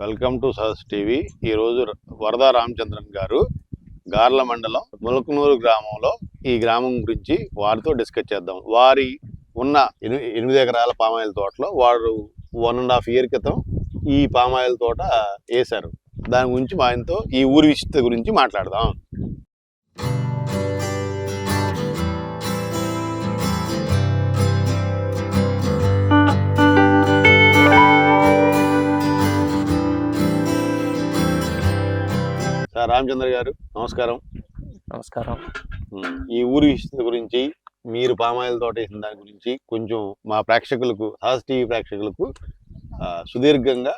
Welcome to Sahas TV. ఈరోజు వరద రామచంద్రన్ గారు గార్ల మండలం ములకనూరు గ్రామంలో ఈ గ్రామం గురించి వారితో డిస్కస్ చేద్దాం. వారి ఉన్న ఎనిమిది ఎకరాల పామాయిల్ తోటలో వారు వన్ అండ్ హాఫ్ ఇయర్ క్రితం ఈ పామాయిల్ తోట వేశారు దాని గురించి మా ఆయనతో ఈ ఊరి విశిష్టత గురించి మాట్లాడదాం. రామచంద్ర గారు నమస్కారం. నమస్కారం. ఈ ఊరి విశిష్టత గురించి మీరు పామాయిల్ తోట వేసిన దాని గురించి కొంచెం మా ప్రేక్షకులకు హాస్ టీవీ ప్రేక్షకులకు సుదీర్ఘంగా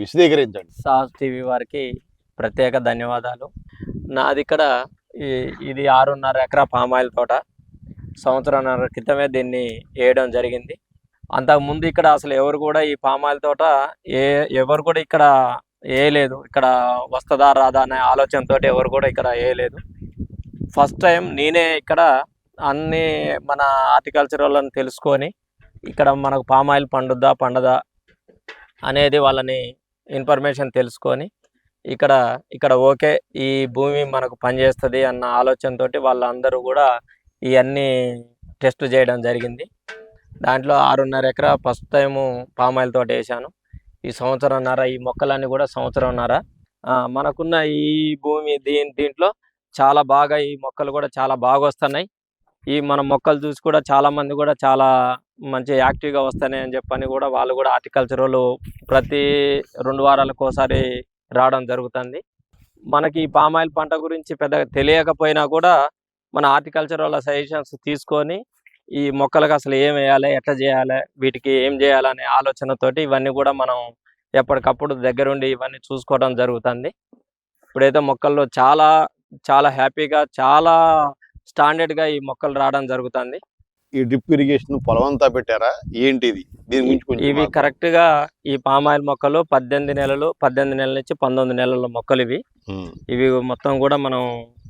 విశదీకరించండి. సాహస్ టీవీ వారికి ప్రత్యేక ధన్యవాదాలు. నాది ఇక్కడ ఇది ఆరున్నర ఎకరా పామాయిల్ తోట. సంవత్సరంన్నర క్రితమే దీన్ని వేయడం జరిగింది. అంతకుముందు ఇక్కడ అసలు ఎవరు కూడా ఈ పామాయిల్ తోట ఏ ఎవరు కూడా ఇక్కడ వేయలేదు ఇక్కడ వస్తుందా రాదా అనే ఆలోచనతో ఎవరు కూడా ఇక్కడ వేయలేదు ఫస్ట్ టైం నేనే ఇక్కడ అన్ని మన హార్టికల్చర్ వాళ్ళని తెలుసుకొని ఇక్కడ మనకు పామాయిల్ పండుద్దా పండదా అనేది వాళ్ళని ఇన్ఫర్మేషన్ తెలుసుకొని ఇక్కడ ఇక్కడ ఓకే ఈ భూమి మనకు పనిచేస్తుంది అన్న ఆలోచనతోటి వాళ్ళందరూ కూడా ఇవన్నీ టెస్ట్ చేయడం జరిగింది. దాంట్లో ఆరున్నర ఎకరా ఫస్ట్ టైము పామాయిల్ తోట వేసాను. ఈ సంవత్సరంన్నర ఈ మొక్కలన్నీ కూడా సంవత్సరంన్నర ఆ, మనకున్న ఈ భూమి దీని దీంట్లో చాలా బాగా ఈ మొక్కలు కూడా చాలా బాగా వస్తున్నాయి ఈ మన మొక్కలు చూసి కూడా చాలా మంది కూడా చాలా మంచి యాక్టివ్గా వస్తున్నాయి అని చెప్పని కూడా వాళ్ళు కూడా హార్టికల్చర్ వాళ్ళు ప్రతి రెండు వారాలకు ఒకసారి రావడం జరుగుతుంది. మనకి ఈ పామాయిల్ పంట గురించి పెద్దగా తెలియకపోయినా కూడా మన హార్టికల్చర్ వాళ్ళ సజెషన్స్ తీసుకొని ఈ మొక్కలకు అసలు ఏం వేయాలి? ఎట్లా చేయాలి? వీటికి ఏం చేయాలనే ఆలోచనతోటి ఇవన్నీ కూడా మనం ఎప్పటికప్పుడు దగ్గరుండి ఇవన్నీ చూసుకోవడం జరుగుతుంది. ఇప్పుడైతే మొక్కల్లో చాలా చాలా హ్యాపీగా చాలా స్టాండర్డ్గా ఈ మొక్కలు రావడం జరుగుతుంది. ఈ డ్రిప్ ఇరిగేషన్ పొలం అంతా పెట్టారా? ఏంటిది? దీని గురించి ఇవి కరెక్ట్గా ఈ పామాయిల్ మొక్కలు పద్దెనిమిది నెలలు పద్దెనిమిది నెలల నుంచి పంతొమ్మిది నెలల మొక్కలు ఇవి. ఇవి మొత్తం కూడా మనం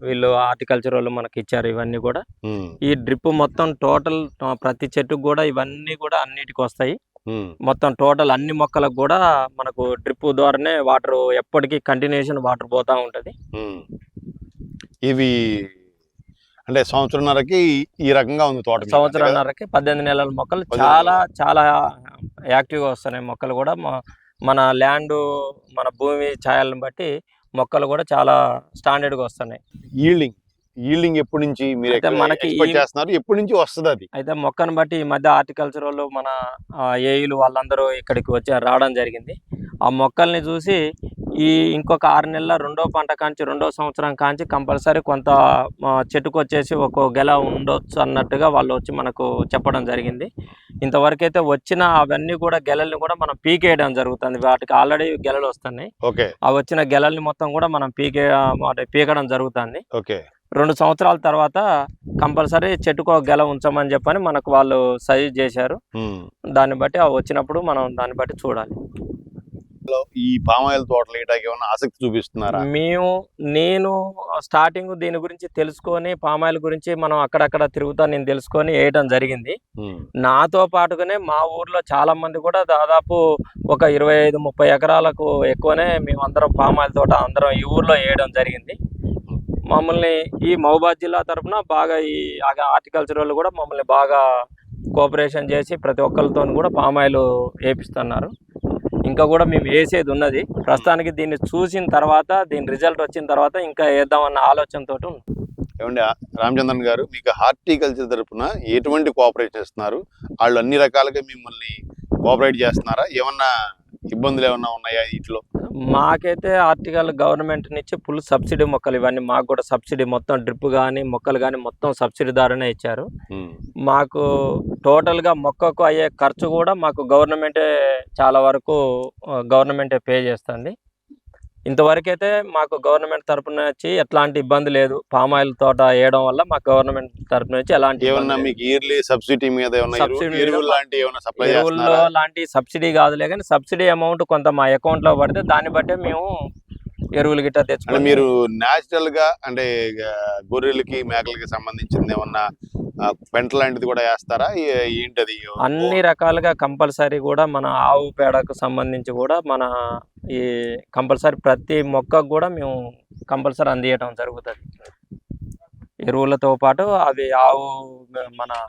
వీళ్ళు హార్టికల్చర్ వాళ్ళు మనకి ఇచ్చారు ఇవన్నీ కూడా. ఈ డ్రిప్ మొత్తం టోటల్ ప్రతి చెట్టుకు కూడా ఇవన్నీ కూడా అన్నిటికి వస్తాయి. మొత్తం టోటల్ అన్ని మొక్కలకు కూడా మనకు డ్రిప్ ద్వారానే వాటర్ ఎప్పటికీ కంటిన్యూషన్ వాటర్ పోతా ఉంటది. ఇవి అంటే సంవత్సరంన్నరకి ఈ- రకంగా ఉంది తోట? సంవత్సరంన్నరకి పద్దెనిమిది నెలల మొక్కలు చాలా చాలా యాక్టివ్గా వస్తున్నాయి మొక్కలు కూడా. మన ల్యాండ్ మన భూమి ఛాయలను బట్టి మొక్కలు కూడా చాలా స్టాండర్డ్గా వస్తున్నాయి. ఈల్డింగ్ ఈల్డింగ్ ఎప్పటి నుంచి మీరు మనకి చేస్తున్నారు? ఎప్పటి నుంచి వస్తుంది అది? అయితే మొక్కను బట్టి ఈ మధ్య హార్టికల్చర్ వాళ్ళు మన ఏఈలు వాళ్ళందరూ ఇక్కడికి వచ్చి రావడం జరిగింది. ఆ మొక్కల్ని చూసి ఈ ఇంకొక ఆరు నెలల రెండో పంట కాంచి రెండో సంవత్సరం కాంచి కంపల్సరీ కొంత చెట్టుకు వచ్చేసి ఒక గెల ఉండొచ్చు అన్నట్టుగా వాళ్ళు వచ్చి మనకు చెప్పడం జరిగింది. ఇంతవరకు అయితే వచ్చిన అవన్నీ కూడా గెలల్ని కూడా మనం పీకేయడం జరుగుతుంది. వాటికి ఆల్రెడీ గెలలు వస్తున్నాయి. ఓకే. ఆ వచ్చిన గెలల్ని మొత్తం కూడా మనం పీకే పీకడం జరుగుతుంది. ఓకే. రెండు సంవత్సరాల తర్వాత కంపల్సరీ చెట్టుకో గెల ఉంచమని చెప్పని మనకు వాళ్ళు సజెస్ట్ చేశారు. దాన్ని బట్టి అవి వచ్చినప్పుడు మనం దాన్ని బట్టి చూడాలి. ఈ పామాయిల్ తోటలు వేయడానికి ఏమైనా ఆసక్తి చూపిస్తున్నారా? మేము నేను స్టార్టింగ్ దీని గురించి తెలుసుకొని పామాయిల్ గురించి మనం అక్కడక్కడ తిరుగుతా నేను తెలుసుకొని వేయడం జరిగింది. నాతో పాటుగానే మా ఊర్లో చాలా మంది కూడా దాదాపు ఒక ఇరవై ఐదు ముప్పై ఎకరాలకు ఎక్కువనే మేము అందరం పామాయిల్ తోట అందరం ఈ ఊర్లో వేయడం జరిగింది. మమ్మల్ని ఈ మహబాద్ జిల్లా తరఫున బాగా ఈ హార్టికల్చర్ వాళ్ళు కూడా మమ్మల్ని బాగా కోఆపరేషన్ చేసి ప్రతి ఒక్కరితో కూడా పామాయిల్ వేపిస్తున్నారు. ఇంకా కూడా మేము వేసేది ఉన్నది. ప్రస్తుతానికి దీన్ని చూసిన తర్వాత దీని రిజల్ట్ వచ్చిన తర్వాత ఇంకా వేద్దామన్న ఆలోచనతో ఏమండి రామచంద్రన్ గారు మీకు హార్టికల్చర్ తరఫున ఎటువంటి కోఆపరేషన్ ఇస్తున్నారు వాళ్ళు అన్ని రకాలుగా మిమ్మల్ని కోఆపరేట్ చేస్తున్నారా? ఏమన్నా ఇబ్బందులు ఏమన్నా ఉన్నాయా వీటిలో? మాకైతే ఆర్టికల్ గవర్నమెంట్ నుంచి ఫుల్ సబ్సిడీ మొక్కలు ఇవన్నీ మాకు కూడా సబ్సిడీ మొత్తం డ్రిప్ కానీ మొక్కలు కానీ మొత్తం సబ్సిడీ ద్వారానే ఇచ్చారు మాకు టోటల్గా మొక్కకు అయ్యే ఖర్చు కూడా మాకు గవర్నమెంటే చాలా వరకు గవర్నమెంటే పే చేస్తుంది. ఇంతవరకైతే మాకు గవర్నమెంట్ తరపున వచ్చి ఎట్లాంటి ఇబ్బంది లేదు పామాయిల్ తోట వేయడం వల్ల మాకు గవర్నమెంట్ తరపున నుంచి ఎలాంటి ఏమన్నా. మీకు ఇయర్లీ సబ్సిడీ మీద లాంటి ఎరువుల్లో సబ్సిడీ కాదులే కానీ సబ్సిడీ అమౌంట్ కొంత మా అకౌంట్లో పడితే దాన్ని బట్టే మేము ఎరువులు గిట్ట అంటే తెచ్చుకొని మీరు న్యాచురల్గా అంటే గొర్రెలకి మేకలకి సంబంధించింది ఏమన్నా పెంట లాంటిది కూడా వేస్తారా? ఏంటది? అన్ని రకాలుగా కంపల్సరీ కూడా మన ఆవు పేడకు సంబంధించి కూడా మన ఈ కంపల్సరీ ప్రతి మొక్కకు కూడా మేము కంపల్సరీ అందియటం జరుగుతుంది. ఎరువులతో పాటు అవి ఆవు మన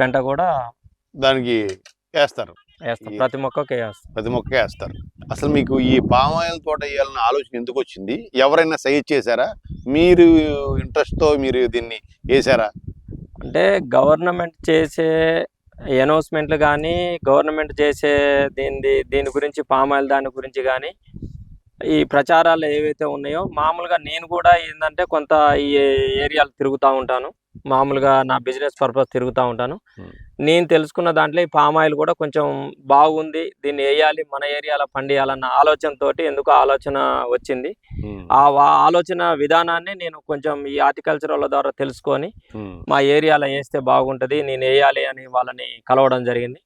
పెంట కూడా దానికి వేస్తారు. వేస్తాం. ఈ- ప్రతి మొక్కకి వేస్తాం. ప్రతి మొక్క వేస్తారు. అసలు మీకు ఈ పామాయిల్ తోట వేయాలన్న ఆలోచన ఎందుకు వచ్చింది? ఎవరైనా సజెస్ట్ చేశారా? మీరు ఇంట్రెస్ట్తో మీరు దీన్ని వేసారా అంటే గవర్నమెంట్ చేసే అనౌన్స్మెంట్లు కానీ గవర్నమెంట్ చేసే దీని దీని గురించి పామ్ ఆయిల్ దాని గురించి కానీ ఈ ప్రచారాలు ఏవైతే ఉన్నాయో మామూలుగా నేను కూడా ఏంటంటే కొంత ఈ ఏరియాలు తిరుగుతూ ఉంటాను. మామూలుగా నా బిజినెస్ పర్పస్ తిరుగుతూ ఉంటాను. నేను తెలుసుకున్న దాంట్లో ఈ పామాయిల్ కూడా కొంచెం బాగుంది. దీన్ని వేయాలి మన ఏరియాలో పండియాలన్న ఆలోచనతోటి ఎందుకు ఆలోచన వచ్చింది. ఆ ఆలోచన విధానాన్ని నేను కొంచెం ఈ హార్టికల్చర్ వాళ్ళ ద్వారా తెలుసుకొని మా ఏరియాలో వేస్తే బాగుంటుంది నేను వేయాలి అని వాళ్ళని కలవడం జరిగింది.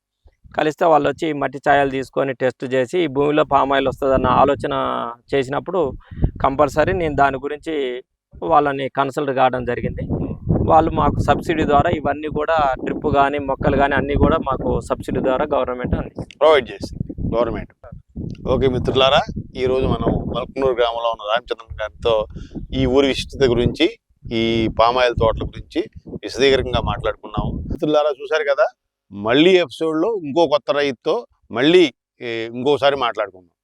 కలిస్తే వాళ్ళు వచ్చి మట్టి ఛాయలు తీసుకొని టెస్ట్ చేసి ఈ భూమిలో పామాయిల్ వస్తుందన్న ఆలోచన చేసినప్పుడు కంపల్సరీ నేను దాని గురించి వాళ్ళని కన్సల్ట్ కావడం జరిగింది. వాళ్ళు మాకు సబ్సిడీ ద్వారా ఇవన్నీ కూడా ట్రిప్ కానీ మొక్కలు కానీ అన్నీ కూడా మాకు సబ్సిడీ ద్వారా గవర్నమెంట్ అంది ప్రొవైడ్ చేసింది గవర్నమెంట్. ఓకే మిత్రులారా ఈరోజు మనం మల్కనూరు గ్రామంలో ఉన్న రామచంద్రన్ గారితో ఈ ఊరి విశిష్టత గురించి ఈ పామాయిల్ తోటల గురించి విశదీకరంగా మాట్లాడుకున్నాము. మిత్రులారా చూశారు కదా? మళ్ళీ ఎపిసోడ్లో ఇంకో కొత్త రైతుతో మళ్ళీ ఇంకోసారి మాట్లాడుకుందాం.